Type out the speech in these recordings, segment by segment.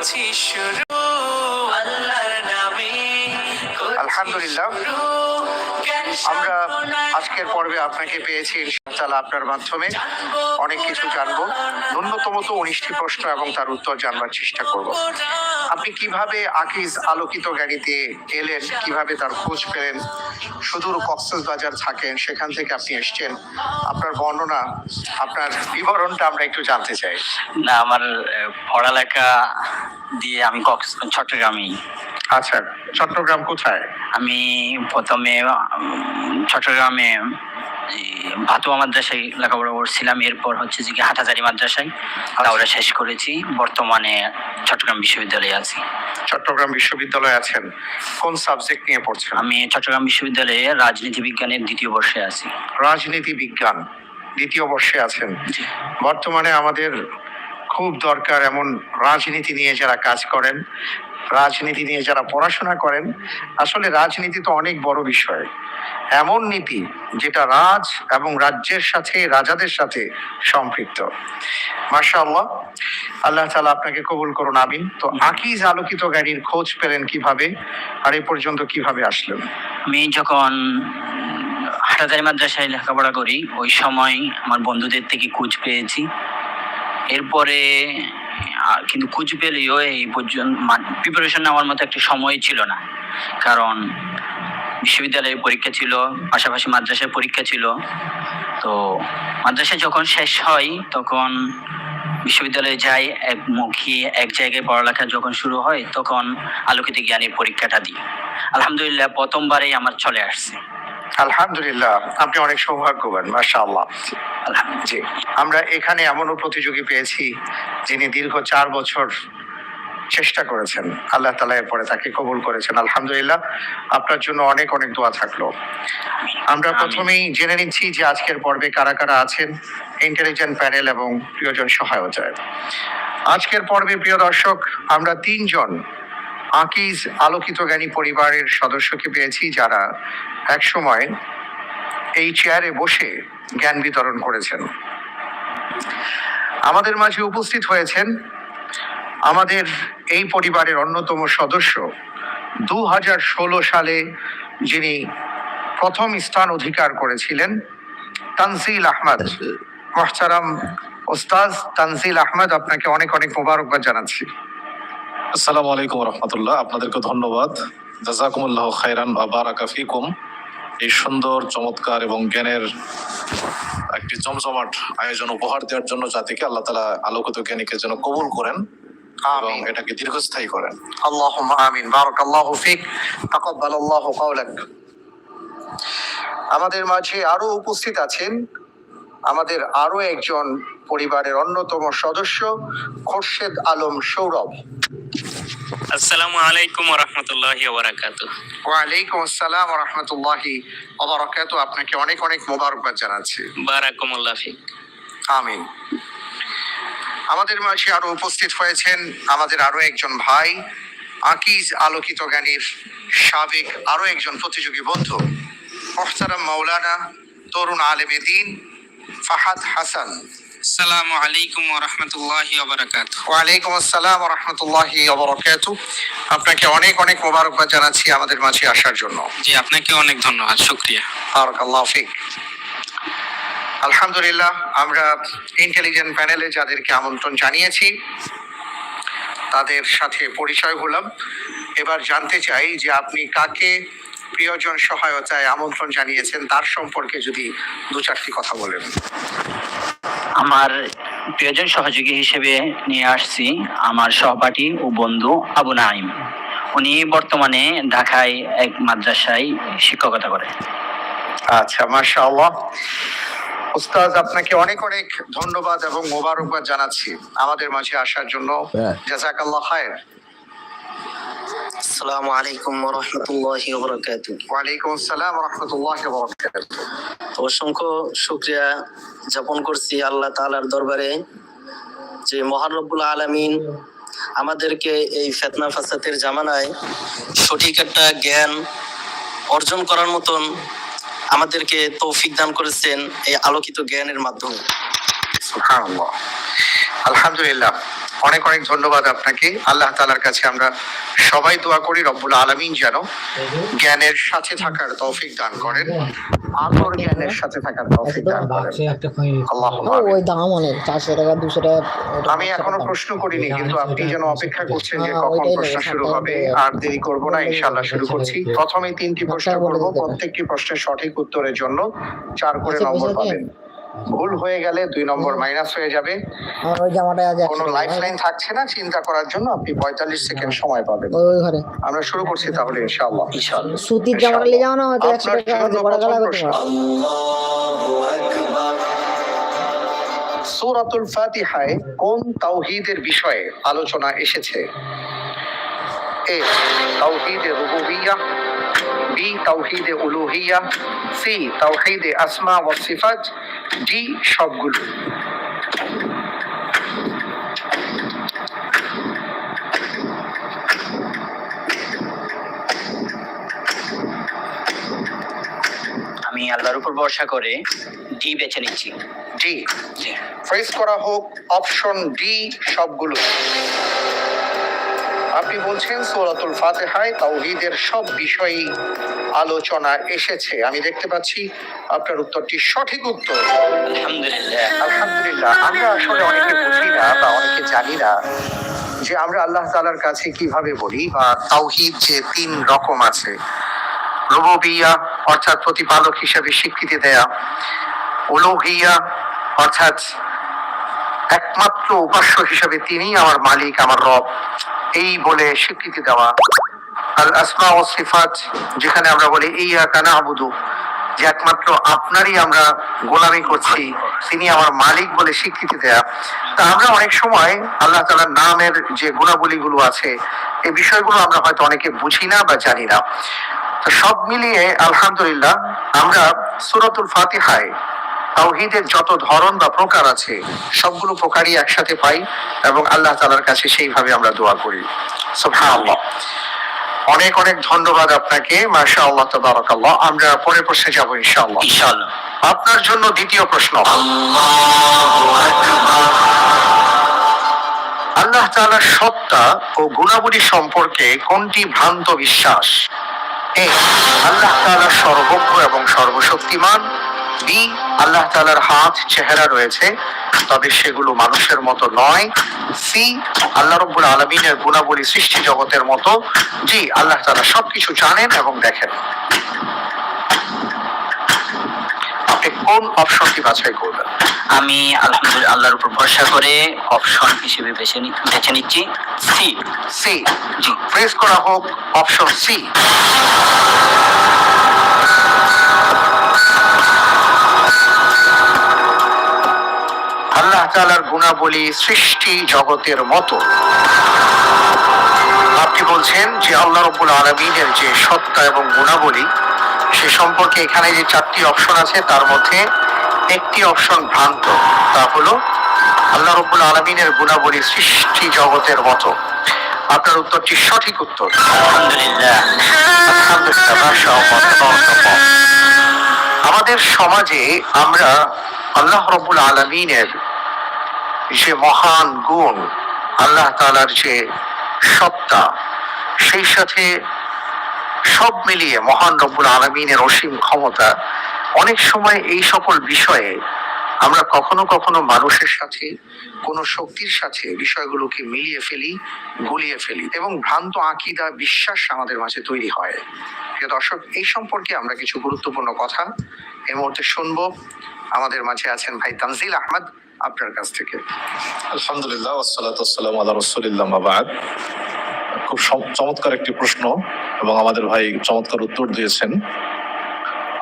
করেছি শুরু আল্লাহর নামে। আলহামদুলিল্লাহ। আমরা আজকের পর্বে আপনাকে পেয়েছি ইনশাআল্লাহ আপনার মাধ্যমে। অনেক কিছু জানব। ন্যূনতম তো উনিশটি প্রশ্ন এবং তার উত্তর জানবার চেষ্টা করব। আপনি কীভাবে আকিজ আলোকিত গাড়িতে এলেন? কীভাবে তার খোঁজ পেলেন? সুদূর কক্সবাজার থাকেন সেখান থেকে আপনি এসছেন। আপনার বর্ণনা আপনার বিবরণটা আমরা একটু জানতে চাই। না আমার পড়ালেখা দিয়ে আমি কক্স চট্টগ্রামই। আচ্ছা চট্টগ্রাম কোথায়? আমি প্রথমে চট্টগ্রামে ভাতুয়া মাদ্রাসায় লেখাপড়া করছিলাম এরপর হচ্ছে যে হাটাজারি মাদ্রাসায়। তাওরা শেষ করেছি বর্তমানে চট্টগ্রাম বিশ্ববিদ্যালয়ে আছি। চট্টগ্রাম বিশ্ববিদ্যালয়ে আছেন কোন সাবজেক্ট নিয়ে পড়ছেন? আমি চট্টগ্রাম বিশ্ববিদ্যালয়ে রাজনীতি বিজ্ঞানের দ্বিতীয় বর্ষে আছি। রাজনীতি বিজ্ঞান দ্বিতীয় বর্ষে আছেন। বর্তমানে আমাদের খুব দরকার এমন রাজনীতি নিয়ে যারা কাজ করেন রাজনীতি নিয়ে যারা পড়াশোনা করেন, আসলে রাজনীতি তো অনেক বড় বিষয়। এমন নীতি যেটা রাজ এবং রাজ্যের সাথে রাজাদের সাথে সম্পৃক্ত। মাশাআল্লাহ, আল্লাহ তালা আপনাকে কবুল করুন, আমিন। তো আকিজ আলোকিত গাড়ির খোঁজ পেলেন কীভাবে আর এ পর্যন্ত কীভাবে আসলেন? আমি যখন হাটাজারি মাদ্রাসায় লেখাপড়া করি, ওই সময় আমার বন্ধুদের থেকে খোঁজ পেয়েছি। এরপরে কিন্তু খোঁজ পেলেও এই পর্যন্ত প্রিপারেশন নেওয়ার মতো একটা সময় ছিল না। কারণ বিশ্ববিদ্যালয়ে পরীক্ষা ছিল, পাশাপাশি মাদ্রাসায় পরীক্ষা ছিল। তো মাদ্রাসা যখন শেষ হয়, তখন বিশ্ববিদ্যালয়ে যাই একমুখী এক জায়গায় পড়ালেখা যখন শুরু হয়, তখন আলোকিত জ্ঞানের পরীক্ষাটা দিই। আলহামদুলিল্লাহ, প্রথমবারেই আমার চলে আসছে। আলহামদুলিল্লাহ আপনি অনেক সৌভাগ্যবান মাশাআল্লাহ। জি আমরা এখানে এমনও প্রতিযোগী পেয়েছি যিনি দীর্ঘ চার বছর চেষ্টা করেছেন। আল্লাহ তালা এরপরে তাকে কবুল করেছেন। আলহামদুলিল্লাহ আপনার জন্য অনেক অনেক দোয়া থাকল। আমরা প্রথমেই জেনে নিচ্ছি যে আজকের পর্বে কারা কারা আছেন ইন্টেলিজেন্ট প্যানেল এবং প্রিয়জন সহায়তায় আজকের পর্বে প্রিয় দর্শক আমরা তিনজন আকিজ আলোকিত জ্ঞানী পরিবারের সদস্যকে পেয়েছি যারা একসময় এই চেয়ারে বসে জ্ঞান বিতরণ করেছেন। আমাদের মাঝে উপস্থিত হয়েছেন আমাদের এই পরিবারের অন্যতম সদস্য দু হাজার ষোলো সালে যিনি প্রথম স্থান অধিকার করেছিলেন তানজিল আহমদ। মোহতারাম ওস্তাজ তানজিল আহমদ আপনাকে অনেক অনেক মোবারকবাদ জানাচ্ছি। আসসালামু আলাইকুম রহমতুল্লাহ। আপনাদেরকে ধন্যবাদ। জাজাকুমুল্লাহ খাইরান বারাকা ফিকুম। এই সুন্দর চমৎকার এবং জ্ঞানের একটি জমজমাট আয়োজন উপহার দেওয়ার জন্য জাতিকে আল্লাহ তালা আলোকিত জ্ঞানীকে যেন কবুল করেন এবং এটাকে দীর্ঘস্থায়ী করেন। আল্লাহ আমিন। বারাকাল্লাহু ফিক। তাকাব্বালাল্লাহু কাওলাক। আমাদের মাঝে আরও উপস্থিত আছেন আমাদের আরও একজন পরিবারের অন্যতম সদস্য খোরশেদ আলম সৌরভ। আসসালামু আলাইকুম রহমতুল্লাহি ওয়ালাইকুম আসসালাম রহমতুল্লাহি ওবারাকাতু। আপনাকে অনেক অনেক মোবারকবাদ জানাচ্ছি। বারাকুমুল্লাহ ফিক। আমিন। আমাদের মাঝে আরও উপস্থিত হয়েছেন আমাদের আরও একজন ভাই আকিজ আলোকিত জ্ঞানীর সাবেক আরও একজন প্রতিযোগী বন্ধু মোহতারাম মাওলানা তরুণ আলেমে দিন ফাহাদ হাসান। আসসালামু আলাইকুম রহমতুল্লাহি আসসালাম রহমতুল্লাহি আপনাকে অনেক অনেক মোবারকবাদ জানাচ্ছি আমাদের মাঝে আসার জন্য। জি আপনাকে অনেক ধন্যবাদ শুক্রিয়া। বারাকাল্লাহু ফিক। আলহামদুলিল্লাহ আমরা ইন্টেলিজেন্ট প্যানেলে যাদেরকে আমন্ত্রণ জানিয়েছি তাদের সাথে পরিচয় হলাম। এবার জানতে চাই যে আপনি কাকে প্রিয়জন সহায়তায় আমন্ত্রণ জানিয়েছেন। তার সম্পর্কে যদি দু চারটি কথা বলেন। আমার প্রিয়জন সহযোগী হিসেবে নিয়ে আসছি আমার সহপাঠী ও বন্ধু আবু নাইম উনি বর্তমানে ঢাকায় এক মাদ্রাসায় শিক্ষকতা করে। আচ্ছা মাশাআল্লাহ। উস্তাজ আপনাকে অনেক অনেক ধন্যবাদ এবং মোবারকবাদ জানাচ্ছি। আমাদের মাঝে আসার জন্য। জাজাকাল্লাহ খায়ের। আসসালামু আলাইকুম রহমতুল্লাহি ওবরাকাতু ওয়ালাইকুম আসসালাম রহমতুল্লাহ অসংখ্য শুক্রিয়া যাপন করছি আল্লাহ তাআলার দরবারে যে মহান রব্বুল আলামিন আমাদেরকে এই ফেতনা ফাসাতের জামানায় সঠিক একটা জ্ঞান অর্জন করার মতন আমাদেরকে তৌফিক দান করেছেন এই আলোকিত জ্ঞানের মাধ্যমে। সুবহানাল্লাহ। আলহামদুলিল্লাহ। অনেক অনেক ধন্যবাদ আপনাকে। আল্লাহ তালার কাছে আমরা সবাই দোয়া করি রব্বুল আলমিন যেন জ্ঞানের সাথে থাকার তৌফিক দান করেন। আলোর জ্ঞানের সাথে থাকার তৌফিক দান করেন। ওই দাম অনেক চারশো টাকা দুশো টাকা আমি এখনও প্রশ্ন করিনি কিন্তু আপনি যেন অপেক্ষা করছেন যে হ্যাঁ, কখন প্রশ্ন শুরু হবে। আর দেরি করব না ইনশাআল্লাহ শুরু করছি। প্রথমে তিনটি প্রশ্ন ডাক্তার করব প্রত্যেকটি প্রশ্নের সঠিক উত্তরের জন্য চার করে আচ্ছা, নম্বর পাবেন। ভুল হয়ে গেলে দুই নম্বর মাইনাস হয়ে যাবে। কোনো লাইফ লাইন থাকছে না চিন্তা করার জন্য আপনি পঁয়তাল্লিশ সেকেন্ড সময় পাবেন। আমরা শুরু করছি তাহলে ইনশাআল্লাহ। ইনশাআল্লাহ। সুতির জামাটা নিয়ে যাও না হয়তো একশো সূরাতুল ফাতিহায় কোন তাওহীদের বিষয়ে আলোচনা এসেছে? এ তাওহীদে রুবুবিয়্যাহ বি তাওহীদে উলুহিয়্যাহ সি তাওহীদে আসমা ওয়া সিফাত ডি সবগুলো। আমি আল্লাহর উপর ভরসা করে ডি বেছে নিচ্ছি। ডি। জি। ফ্রেজ করা হোক অপশন ডি সবগুলো। আপনি বলছেন সূরাতুল ফাতিহায় তাওহীদের সব বিষয়েই আলোচনা এসেছে। আমি দেখতে পাচ্ছি আপনার উত্তরটি সঠিক উত্তর। আলহামদুলিল্লাহ। আলহামদুলিল্লাহ। আমরা আসলে অনেকে বুঝি না বা অনেকে জানি না যে আমরা আল্লাহ তাআলার কাছে কীভাবে বলি বা তাওহীদ যে তিন রকম আছে রুবুবিয়া অর্থাৎ প্রতিপালক হিসেবে স্বীকৃতি দেয়া উলুহিয়া অর্থাৎ একমাত্র উপাস্য হিসেবে তিনি আমার মালিক আমার রব। এই বলে স্বীকৃতি দেওয়া। আল আসমা ও সিফাত, যেখানে আমরা বলি ইয়া কানা আবুদু যে একমাত্র আপনারই আমরা গোলামি করছি, তিনি আমার মালিক বলে স্বীকৃতি দেয়া। তা আমরা অনেক সময় আল্লাহ তাআলার নামের যে গুণাবলীগুলো আছে, এই বিষয়গুলো আমরা হয়তো অনেকে বুঝি না বা জানি না। সব মিলিয়ে আলহামদুলিল্লাহ, আমরা সূরাতুল ফাতিহায় তাওহীদের যত ধরন বা প্রকার আছে সবগুলো প্রকারই একসাথে পাই এবং আল্লাহ তাআলার কাছে সেইভাবে আমরা দোয়া করি। সুবহানাল্লাহ। অনেক অনেক ধন্যবাদ আপনাকে। মাশাআল্লাহ তাবারাকাল্লাহ। আমরা পরের প্রশ্নে যাব ইনশাআল্লাহ। ইনশাআল্লাহ। আপনার জন্য দ্বিতীয় প্রশ্ন। আল্লাহ তাআলার সত্তা ও গুণাবলী সম্পর্কে কোনটি ভ্রান্ত বিশ্বাস? এ আল্লাহ তাআলা সর্বজ্ঞ এবং সর্বশক্তিমান। বি আল্লাহ তাআলার হাত চেহারা রয়েছে তবে সেগুলো মানুষের মতো নয়। সি আল্লাহ রব্বুল আলমিনের গুণাবলী সৃষ্টি জগতের মতো জি আল্লাহ তাআলা সবকিছু জানেন এবং দেখেন। আপনি কোন অপশনটি বাছাই করবেন? আমি আলহামদুলিল্লাহ আল্লাহর উপর ভরসা করে অপশন হিসেবে বেছে বেছে নিচ্ছি। সি সি জি। প্রেস করা হোক অপশন সি তাআলার গুণাবলী সৃষ্টি জগতের মতো। আপনি বলছেন যে আল্লাহ রব্বুল আলমিনের যে সত্তা এবং গুণাবলী সে সম্পর্কে এখানে যে চারটি অপশন আছে তার মধ্যে একটি অপশন ভ্রান্ত তা হলো আল্লাহ রব্বুল আলমিনের গুণাবলী সৃষ্টি জগতের মতো। আপনার উত্তরটি সঠিক উত্তর। আমাদের সমাজে আমরা আল্লাহ রব্বুল আলমিনের যে মহান গুণ, আল্লাহ তাআলার যে সত্তা, সেই সাথে সব মিলিয়ে মহান রব্বুল আলমিনের অসীম ক্ষমতা, অনেক সময় এই সকল বিষয়ে আমরা কখনো কখনো মানুষের সাথে, কোনো শক্তির সাথে বিষয়গুলোকে মিলিয়ে ফেলি, গুলিয়ে ফেলি এবং ভ্রান্ত আকিদা, বিশ্বাস আমাদের মাঝে তৈরি হয়। দর্শক, এই সম্পর্কে আমরা কিছু গুরুত্বপূর্ণ কথা এই মুহূর্তে শুনব। আমাদের মাঝে আছেন ভাই তানজিল আহমদ। আপনার কাছ থেকে। আলহামদুলিল্লাহ, ওয়াসসালাতু আল্লাহ আলা আবাদ খুব চমৎকার একটি প্রশ্ন এবং আমাদের ভাই চমৎকার উত্তর দিয়েছেন।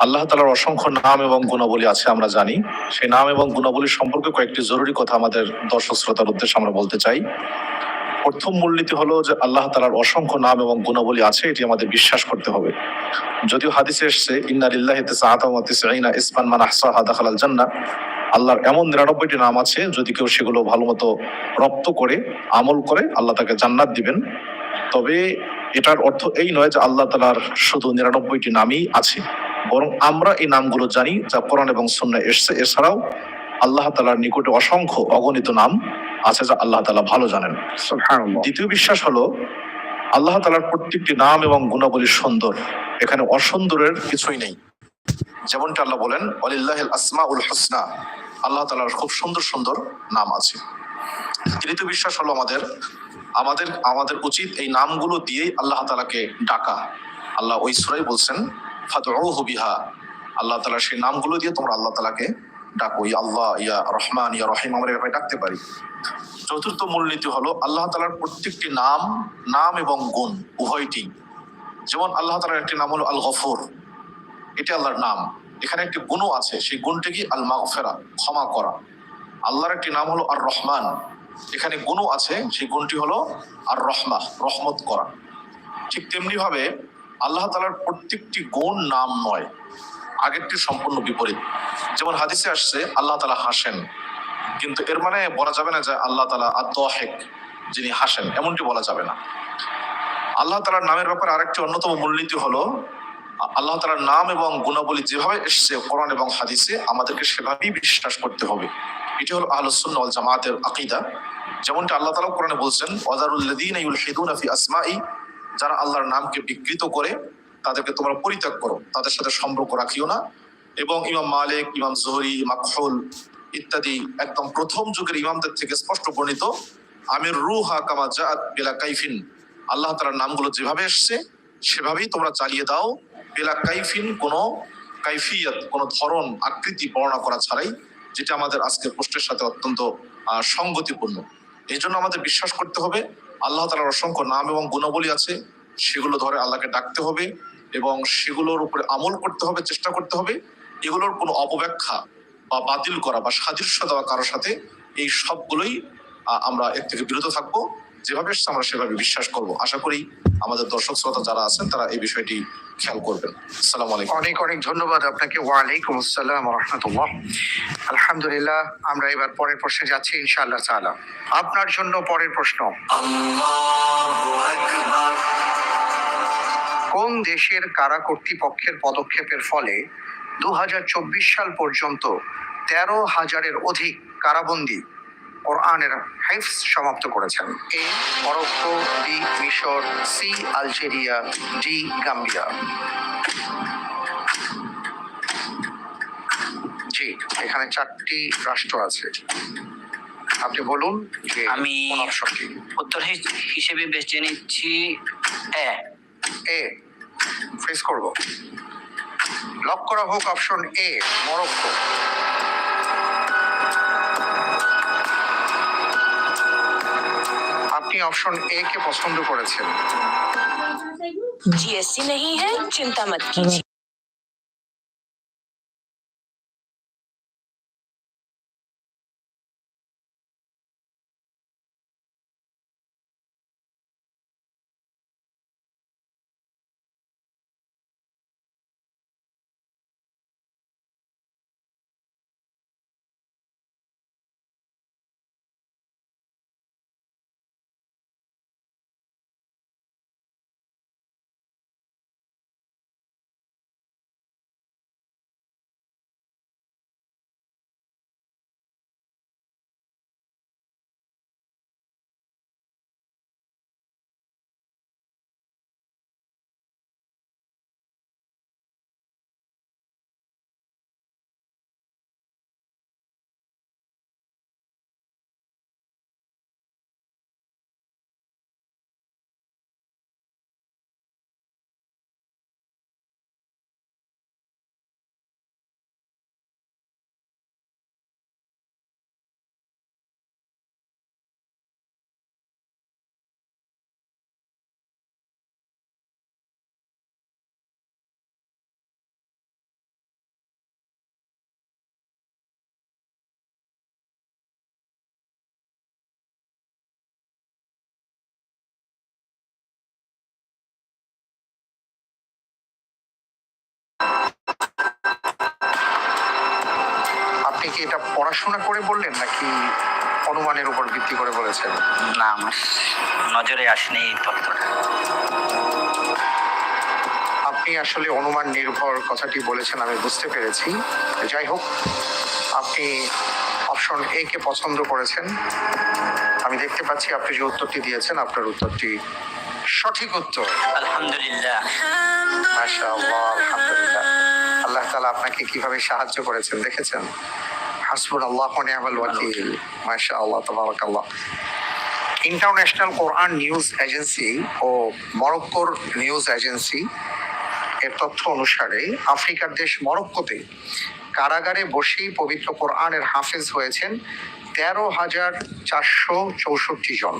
আল্লাহ তালার অসংখ্য নাম এবং গুণাবলী আছে, আমরা জানি। সেই নাম এবং গুণাবলী সম্পর্কে কয়েকটি জরুরি কথা আমাদের দর্শক শ্রোতার উদ্দেশ্যে আমরা বলতে চাই। প্রথম মূলনীতি হলো যে আল্লাহ তালার অসংখ্য নাম এবং গুণাবলী আছে, এটি আমাদের বিশ্বাস করতে হবে। যদিও হাদিসে এসেছে, ইন্না লিল্লাহি তিসআতা ওয়া তিসঈনা ইসমান আহসাহা দাখালাল জান্নাহ। আল্লাহর এমন নিরানব্বইটি নাম আছে, যদি কেউ সেগুলো ভালো মতো রপ্ত করে, আমল করে, আল্লাহ তাকে জান্নাত দিবেন। তবে এটার অর্থ এই নয় যে আল্লাহ তালার শুধু নিরানব্বইটি নামই আছে। বরং আমরা এই নামগুলো জানি, যা কোরআন এবং সন্ন্যায় এসছে। এছাড়াও আল্লাহ তালার নিকটে অসংখ্য অগণিত নাম আছে যা আল্লাহ তালা ভালো জানেন। দ্বিতীয় বিশ্বাস হলো আল্লাহ তালার প্রত্যেকটি নাম এবং গুণাবলী সুন্দর। এখানে অসুন্দরের কিছুই নেই। যেমনটা আল্লাহ বলেন অলিল্লাহ আসমা উল হোসনা। আল্লাহ তালার খুব সুন্দর সুন্দর নাম আছে। তৃতীয় বিশ্বাস হলো আমাদের আমাদের আমাদের উচিত এই নামগুলো দিয়েই আল্লাহ তালাকে ডাকা। আল্লাহ ওই সুরাই বলছেন ফাতউহু বিহা। আল্লাহ তালা সেই নামগুলো দিয়ে তোমরা আল্লাহ তালাকে ডাকো ইয়া আল্লাহ, ইয়া রহমান, ইয়া রহিম আমরা এভাবে ডাকতে পারি। চতুর্থ মূলনীতি হলো আল্লাহ তালার প্রত্যেকটি নাম নাম এবং গুণ উভয়টি। যেমন আল্লাহ তালার একটি নাম হলো আল গফুর এটি আল্লাহর নাম। এখানে একটি গুণও আছে, সেই গুণটি কি? আল মাগফেরা ক্ষমা করা। আল্লাহর একটি নাম হলো আর রহমান এখানে গুণও আছে, সেই গুণটি হলো আর রহমা রহমত করা। ঠিক তেমনি ভাবে আল্লাহ তালার প্রত্যেকটি গুণ নাম নয়। আগেরটি সম্পূর্ণ বিপরীত। যেমন হাদিসে আসছে, আল্লাহ তালা হাসেন। কিন্তু এর মানে বলা যাবে না যে আল্লাহ তালা আদহেক যিনি হাসেন, এমনটি বলা যাবে না। আল্লাহ তালার নামের ব্যাপারে আরেকটি অন্যতম মূলনীতি হলো, আল্লাহ তালার নাম এবং গুণাবলী যেভাবে এসছে কোরআন এবং হাদিসে, আমাদেরকে সেভাবেই বিশ্বাস করতে হবে। এটি হলো আহলুসুন্না ওয়াল জামাতের আকিদা। যেমনটি আল্লাহ তালা কোরআনে বলছেন ওয়াদারুল্লাযীনা ইউলহিদুনা ফি আসমাই যারা আল্লাহর নামকে বিকৃত করে তাদেরকে তোমরা পরিত্যাগ করো তাদের সাথে সম্পর্ক রাখিও না। এবং ইমাম মালিক ইমাম জহরি মাকহুল ইত্যাদি একদম প্রথম যুগের ইমামদের থেকে স্পষ্ট বর্ণিত আমির রুহা কামা জাআত বিলা কাইফিন। আল্লাহ তাআলার নামগুলো যেভাবে এসছে সেভাবেই তোমরা চালিয়ে দাও। বিলা কাইফিন কোনো কাইফিয়ত কোনো ধরন আকৃতি বর্ণনা করা ছাড়াই যেটা আমাদের আজকের পোস্টের সাথে অত্যন্ত আহ, সঙ্গতিপূর্ণ। এই জন্য আমাদের বিশ্বাস করতে হবে আল্লাহ তালার অসংখ্য নাম এবং গুণাবলী আছে। সেগুলো ধরে আল্লাহকে ডাকতে হবে এবং সেগুলোর উপরে আমল করতে হবে চেষ্টা করতে হবে। এগুলোর কোনো অপব্যাখ্যা বা বাতিল করা বা সাদৃশ্য দেওয়া কারোর সাথে এই সবগুলোই আমরা এর থেকে বিরত থাকব। যেভাবে এসছে আমরা সেভাবে বিশ্বাস করব। আশা করি আমাদের দর্শক শ্রোতা যারা আছেন তারা এই বিষয়টি খেয়াল করবেন। আসসালামু আলাইকুম। অনেক অনেক ধন্যবাদ আপনাকে। ওয়ালাইকুম আসসালাম রহমতুল্লাহ আলহামদুলিল্লাহ আমরা এবার পরের প্রশ্নে যাচ্ছি ইনশাআল্লাহ তাআলা। আপনার জন্য পরের প্রশ্ন। আল্লাহু আকবার। কোন দেশের কারা কর্তৃপক্ষের পদক্ষেপের ফলে দুহাজার চব্বিশ সাল পর্যন্ত তেরো হাজারের অধিক কারাবন্দী কোরআনের হাইফস সমাপ্ত করেছেন। এ মরক্কো বি মিশর সি আলজেরিয়া ডি গাম্বিয়া। জি এখানে চারটি রাষ্ট্র আছে। আপনি বলুন আমি- উত্তর হিসেবে বেছে নিচ্ছি এ এ ফেস করব লক করা হোক অপশন এ মরক্কো আপনি অপশন এ কে পছন্দ করেছেন जीएसटी नहीं है चिंता मत कीजिए কি এটা পড়াশোনা করে বললেন নাকি অনুমানের উপর ভিত্তি করে বলেছেন? না আমার নজরে আসেনি এই তথ্যটা। আপনি আসলে অনুমান নির্ভর কথাটি বলেছেন আমি বুঝতে পেরেছি। যাই হোক আপনি অপশন এ কে পছন্দ করেছেন। আমি দেখতে পাচ্ছি আপনি যে উত্তরটি দিয়েছেন আপনার উত্তরটি সঠিক উত্তর। আলহামদুলিল্লাহ। আল্লাহ তালা আপনাকে কীভাবে সাহায্য করেছেন দেখেছেন? হাসবুল আল্লাহ মাশা আল্লাহ তাবারাকাল্লাহ। ইন্টারন্যাশনাল কোরআন নিউজ এজেন্সি ও মরক্কোর নিউজ এজেন্সি এর তথ্য অনুসারে আফ্রিকার দেশ মরক্কোতে কারাগারে বসেই পবিত্র কোরআনের হাফেজ হয়েছেন তেরো হাজার চারশো চৌষট্টি জন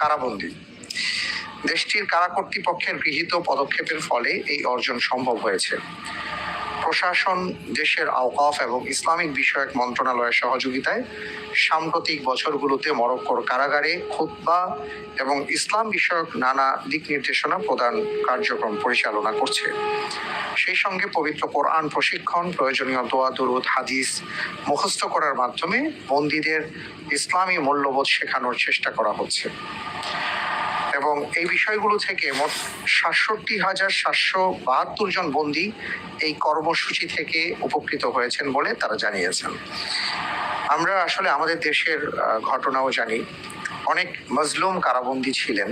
কারাবন্দী। দেশটির কারা কর্তৃপক্ষের গৃহীত পদক্ষেপের ফলে এই অর্জন সম্ভব হয়েছে। প্রশাসন, দেশের আওকাফ এবং ইসলামিক বিষয়ক মন্ত্রণালয়ের সহযোগিতায় সাম্প্রতিক বছরগুলোতে মরক্কোর কারাগারে খুতবা এবং ইসলাম বিষয়ক নানা দিক নির্দেশনা প্রদান কার্যক্রম পরিচালনা করছে। সেই সঙ্গে পবিত্র কোরআন প্রশিক্ষণ, প্রয়োজনীয় দোয়া, দুরুদ, হাদিস মুখস্থ করার মাধ্যমে বন্দীদের ইসলামী মূল্যবোধ শেখানোর চেষ্টা করা হচ্ছে। এবং এই বিষয়গুলো থেকে মোট সাতষট্টি হাজার সাতশো বাহাত্তর জন বন্দী এই কর্মসূচি থেকে উপকৃত হয়েছেন বলে তারা জানিয়েছেন। আমরা আসলে আমাদের দেশের ঘটনাও জানি। অনেক মজলুম কারাবন্দী ছিলেন,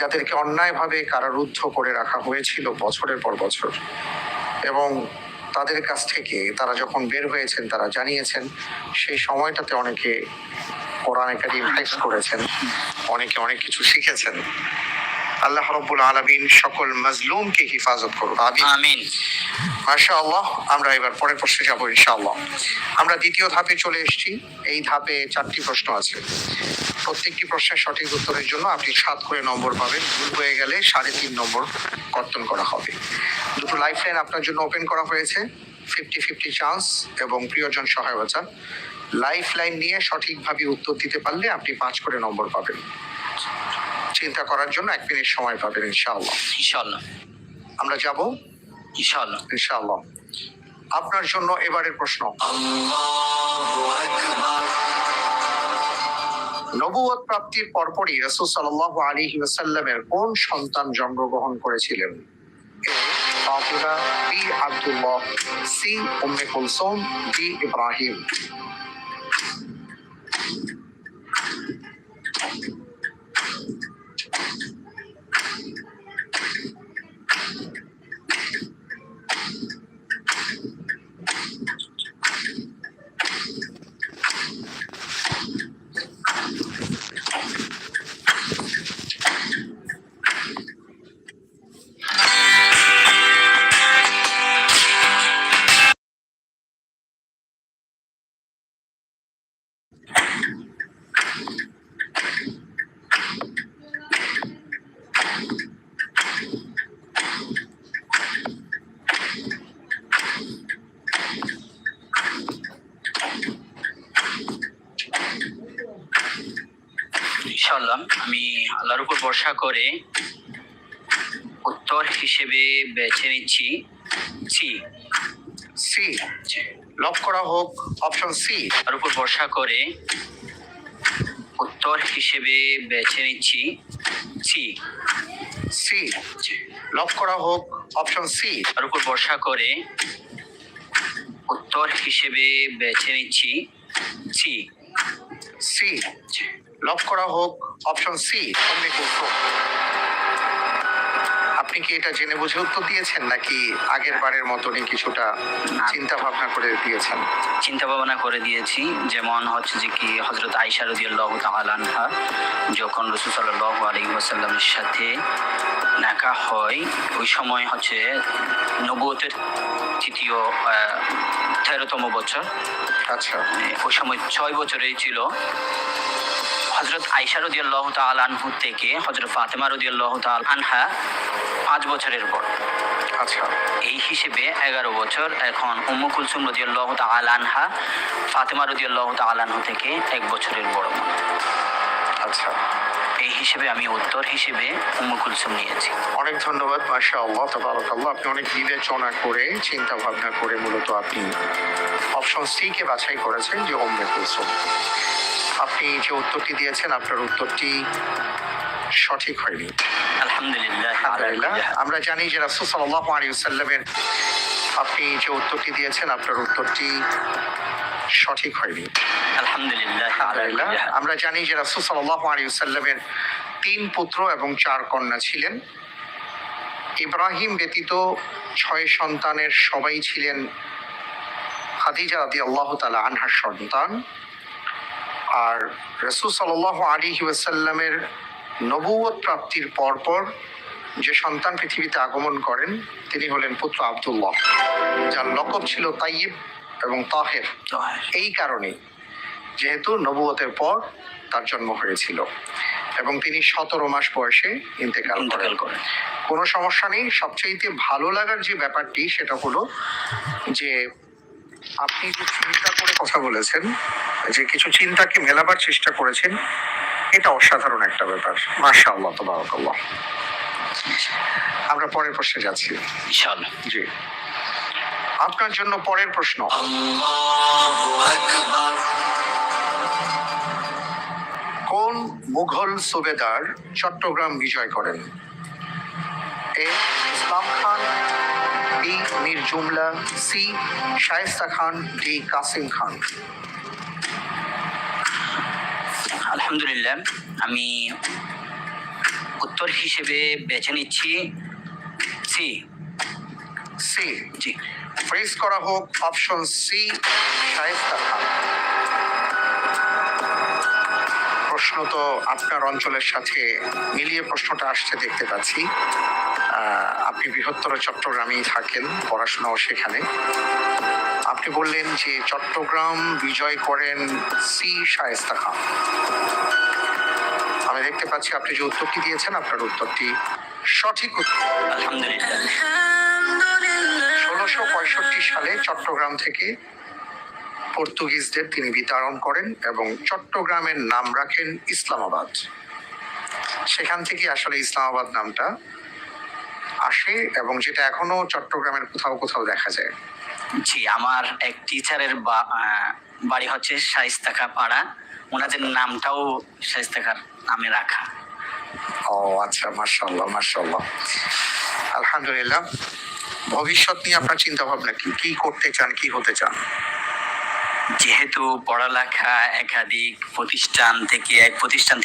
যাদেরকে অন্যায়ভাবে কারারুদ্ধ করে রাখা হয়েছিল বছরের পর বছর। এবং তাদের কাছ থেকে তারা যখন বের হয়েছেন, তারা জানিয়েছেন, সেই সময়টাতে অনেকে কোরআন একাডেমি হাইস করেছেন অনেকে অনেক কিছু শিখেছেন। আল্লাহ রব্বুল আলমিন সকল মজলুমকে হিফাজত করুন। আমিন। মাশা আল্লাহ আমরা এবার পরের প্রশ্নে যাব ইনশাআল্লাহ। আমরা দ্বিতীয় ধাপে চলে এসেছি। এই ধাপে চারটি প্রশ্ন আছে। প্রত্যেকটি প্রশ্নের সঠিক উত্তরের জন্য আপনি সাত করে নম্বর পাবেন। ভুল হয়ে গেলে সাড়ে তিন নম্বর কর্তন করা হবে। দুটো লাইফ লাইন আপনার জন্য ওপেন করা হয়েছে। ফিফটি ফিফটি চান্স এবং প্রিয়জন সহায়তা লাইফ লাইন নিয়ে সঠিকভাবে উত্তর দিতে পারলে আপনি পাঁচ করে নম্বর পাবেন। চিন্তা করার জন্য এক মিনিট সময় পাবেন ইনশাআল্লাহ। ইনশাল্লাহ আমরা যাব? ইনশাল্লাহ ইনশাআল্লাহ। আপনার জন্য এবারের প্রশ্ন. নবুয়ত প্রাপ্তির পরপরই রসুল সাল্লাহ আলী ওয়াসাল্লামের কোন সন্তান জন্মগ্রহণ করেছিলেন? Fatuna, B. Abdullah, C. Umm Kulsum, D. Ibrahim. ভরসা করে উত্তর হিসেবে বেছে নিচ্ছি সি। সি লক করা হোক অপশন সি তার উপর ভরসা করে উত্তর হিসেবে বেছে নিচ্ছি সি। সি লক করা হোক অপশন সি তার উপর ভরসা করে উত্তর হিসেবে বেছে নিচ্ছি সি। সি লক করা হোক অপশন সি আপনি কি এটা জেনে বুঝে উত্তর দিয়েছেন নাকি আগের বারের মতনই কিছুটা চিন্তা ভাবনা করে দিয়েছেন? চিন্তা ভাবনা করে দিয়েছি যেমন হচ্ছে যে কি হজরত আইসা রদিয়াল্লাহ তালানহা যখন রসুল সাল্লাহ আলী ওয়াসাল্লামের সাথে নাকা হয় ওই সময় হচ্ছে নবতের তৃতীয় তেরোতম বছর। আচ্ছা। মানে ওই সময় ছয় বছরেই ছিল। হজরত আইসা রদিয়াল্লাহ তালানহু থেকে হজরত ফাতেমা রদিয়াল্লাহ তাল আনহা পাঁচ বছরের বড় আচ্ছা। এই হিসেবে এগারো বছর এখন উম্মু কুলসুম রদিয়াল্লাহ তালানহা ফাতেমা রদিয়াল্লাহ তালানহু থেকে এক বছরের বড় আচ্ছা। এই হিসেবে আমি উত্তর হিসেবে উম্মু কুলসুম নিয়েছি। অনেক ধন্যবাদ মাসা আল্লাহ তাবারাকাল্লাহ। আপনি অনেক বিবেচনা করে চিন্তা ভাবনা করে মূলত আপনি অপশন সি কে বাছাই করেছেন যে ওম্মে কুলসুম। আপনি যে উত্তরটি দিয়েছেন আপনার উত্তরটি সঠিক হয়নি। আলহামদুলিল্লাহ। আমরা জানি যে রাসূল সাল্লাল্লাহু আলাইহি ওয়াসাল্লামের আপনি যে উত্তরটি দিয়েছেন আপনার উত্তরটি সঠিক হয়নি। আলহামদুলিল্লাহ। আমরা জানি যে রাসূল আলাইহি সাল্লামের তিন পুত্র এবং চার কন্যা ছিলেন। ইব্রাহিম ব্যতীত ছয় সন্তানের সবাই ছিলেন খাদিজা আল্লাহ তালা আনহার সন্তান। আর রাসূল সাল্লাল্লাহু আলী ওয়াসাল্লামের নবুয়ত প্রাপ্তির পরপর যে সন্তান পৃথিবীতে আগমন করেন তিনি হলেন পুত্র আব্দুল্লাহ যার লকব ছিল তাইয়িব এবং তাহের। এই কারণে যেহেতু নবুয়তের পর তার জন্ম হয়েছিল এবং তিনি সতেরো মাস বয়সে ইন্তেকাল করেন। করেন। কোনো সমস্যা নেই সবচাইতে ভালো লাগার যে ব্যাপারটি সেটা হলো যে আপনি যে চিন্তা করে কথা বলেছেন যে কিছু চিন্তাকে মেলাবার চেষ্টা করেছেন এটা অসাধারণ একটা ব্যাপার। মাশা আল্লাহ তবারকাল্লাহ। আমরা পরের প্রশ্নে যাচ্ছি। জি। আপনার জন্য পরের প্রশ্ন। কোন মুঘল সুবেদার চট্টগ্রাম বিজয় করেন? A Islam Khan B Mir Jumla C Shaista Khan D Kasim Khan. আলহামদুলিল্লাহ আমি উত্তর হিসেবে বেছে নিচ্ছি সি সি জি। ফ্রিজ করা হোক অপশন সি শায়েস্তা খান। প্রশ্ন তো আপনার অঞ্চলের সাথে মিলিয়ে প্রশ্নটা আসছে দেখতে পাচ্ছি। আহ, আপনি বৃহত্তর চট্টগ্রামেই থাকেন পড়াশোনাও সেখানে। আপনি বললেন যে চট্টগ্রাম বিজয় করেন সি শায়েস্তা খান। আমি দেখতে পাচ্ছি আপনি যে উত্তরটি দিয়েছেন আপনার উত্তরটি সঠিক উত্তর। আলহামদুলিল্লাহ। ষোলোশো পঁয়ষট্টি সালে চট্টগ্রাম থেকে পর্তুগিজদের তিনি বিতাড়ন করেন এবং চট্টগ্রামের নাম রাখেন ইসলামাবাদ। সেখান থেকে আসলে ইসলামাবাদ নামটা আসে এবং যেটা এখনও চট্টগ্রামের কোথাও কোথাও দেখা যায়। জি আমার এক টিচারের বাড়ি হচ্ছে শাইস্তাখা পাড়া ওনাদের নামটাও শাইস্তাখার নামে রাখা। ও আচ্ছা মার্শাল্লাহ মার্শাল্লাহ আলহামদুলিল্লাহ। ভবিষ্যৎ নিয়ে আপনার চিন্তা ভাবনা কি? কি করতে চান কি হতে চান? যেহেতু পড়ালেখা একাধিক প্রতিষ্ঠান থেকে এক প্রতিষ্ঠান থেকে